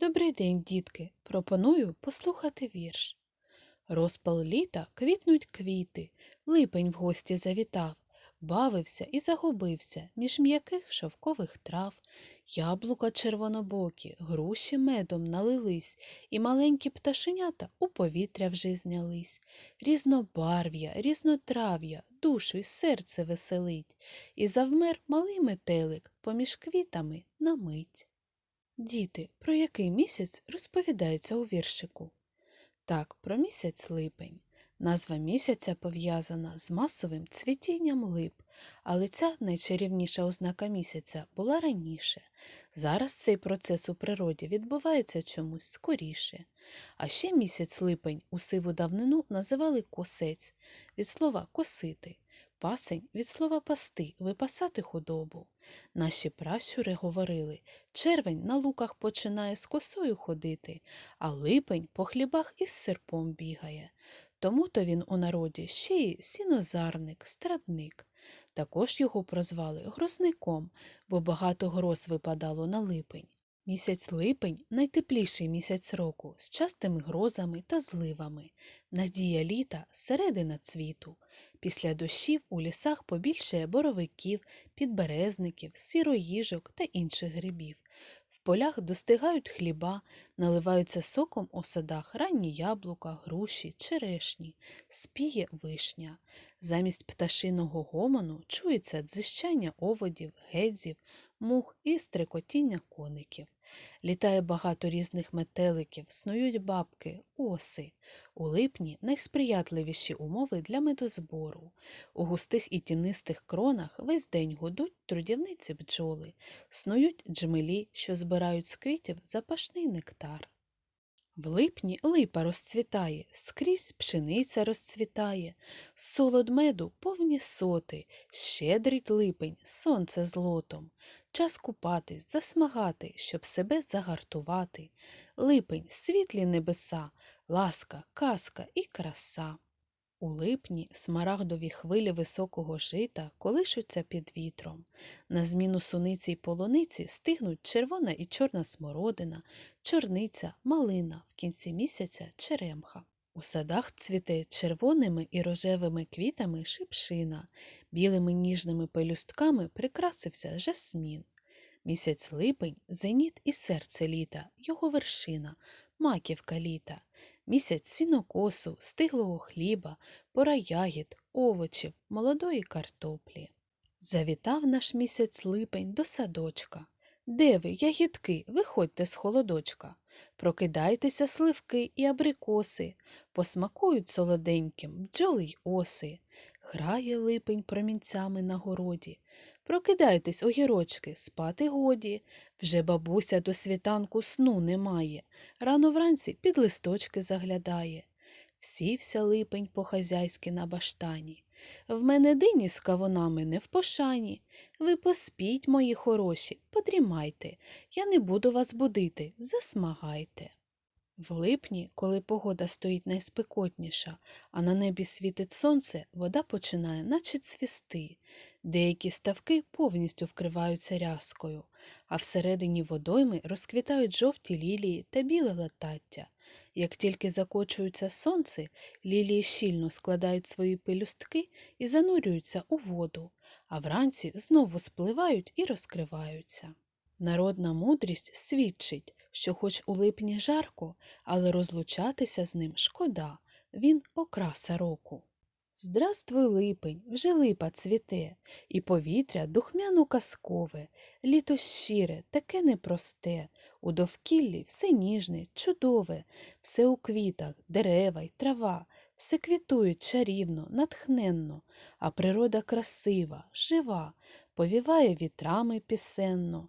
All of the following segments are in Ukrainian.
Добрий день, дітки. Пропоную послухати вірш. Розпал літа квітнуть квіти, липень в гості завітав, бавився і загубився між м'яких шовкових трав. Яблука червонобокі, груші медом налились, і маленькі пташенята у повітря вже знялись. Різнобарв'я, різнотрав'я, душу й серце веселить, і завмер малий метелик поміж квітами на мить. Діти, про який місяць розповідається у віршику? Так, про місяць липень. Назва місяця пов'язана з масовим цвітінням лип, але ця найчарівніша ознака місяця була раніше. Зараз цей процес у природі відбувається чомусь скоріше. А ще місяць липень у сиву давнину називали косець від слова косити. Пасень від слова пасти, випасати худобу. Наші пращури говорили, червень на луках починає з косою ходити, а липень по хлібах із серпом бігає. Тому то він у народі ще й сінозарник, страдник. Також його прозвали грозником, бо багато гроз випадало на липень. Місяць липень найтепліший місяць року з частими грозами та зливами. Надія літа середина цвіту. Після дощів у лісах побільшає боровиків, підберезників, сироїжок та інших грибів. В полях достигають хліба, наливаються соком у садах ранні яблука, груші, черешні, спіє вишня. Замість пташиного гомону чується дзищання оводів, гедзів, мух і стрекотіння коників. Літає багато різних метеликів, снують бабки, оси. У липні найсприятливіші умови для медозбору. У густих і тінистих кронах весь день гудуть трудівниці бджоли, снують джмелі, що збирають з квітів запашний нектар. В липні липа розцвітає, скрізь пшениця розцвітає, солод меду повні соти, щедрить липень, сонце злотом. Час купатись, засмагати, щоб себе загартувати. Липень, світлі небеса, ласка, казка і краса. У липні смарагдові хвилі високого жита колишуться під вітром. На зміну суниці й полуниці стигнуть червона і чорна смородина, чорниця, малина, в кінці місяця черемха. У садах цвіте червоними і рожевими квітами шипшина, білими ніжними пелюстками прикрасився жасмін. Місяць липень зеніт і серце літа, його вершина, маківка літа. Місяць сінокосу, стиглого хліба, пора ягід, овочів, молодої картоплі. Завітав наш місяць липень до садочка. Де ви, ягідки, виходьте з холодочка. Прокидайтеся сливки і абрикоси, посмакують солоденьким бджоли й оси. Грає липень промінцями на городі. Прокидайтесь, огірочки, спати годі. Вже бабуся до світанку сну не має. Рано вранці під листочки заглядає. Всівся липень по-хазяйськи на баштані. В мене дині з кавунами не в пошані. Ви поспіть, мої хороші, подрімайте. Я не буду вас будити, засмагайте. В липні, коли погода стоїть найспекотніша, а на небі світить сонце, вода починає наче цвісти. Деякі ставки повністю вкриваються рязкою, а всередині водойми розквітають жовті лілії та біле латаття. Як тільки закочується сонце, лілії щільно складають свої пелюстки і занурюються у воду, а вранці знову спливають і розкриваються. Народна мудрість свідчить, що хоч у липні жарко, але розлучатися з ним шкода, він окраса року. Здравствуй, липень, вже липа цвіте, і повітря духмяно казкове, літо щире, таке непросте, у довкіллі все ніжне, чудове, все у квітах, дерева й трава, все квітують чарівно, натхненно, а природа красива, жива, повіває вітрами пісенно,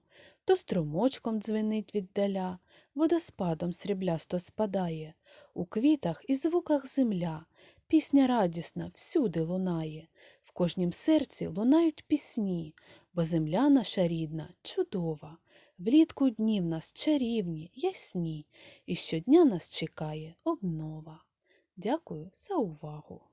то струмочком дзвенить віддаля, водоспадом сріблясто спадає, у квітах і звуках земля. Пісня радісна всюди лунає, в кожнім серці лунають пісні, бо земля наша рідна, чудова. Влітку дні в нас чарівні, ясні, і щодня нас чекає обнова. Дякую за увагу.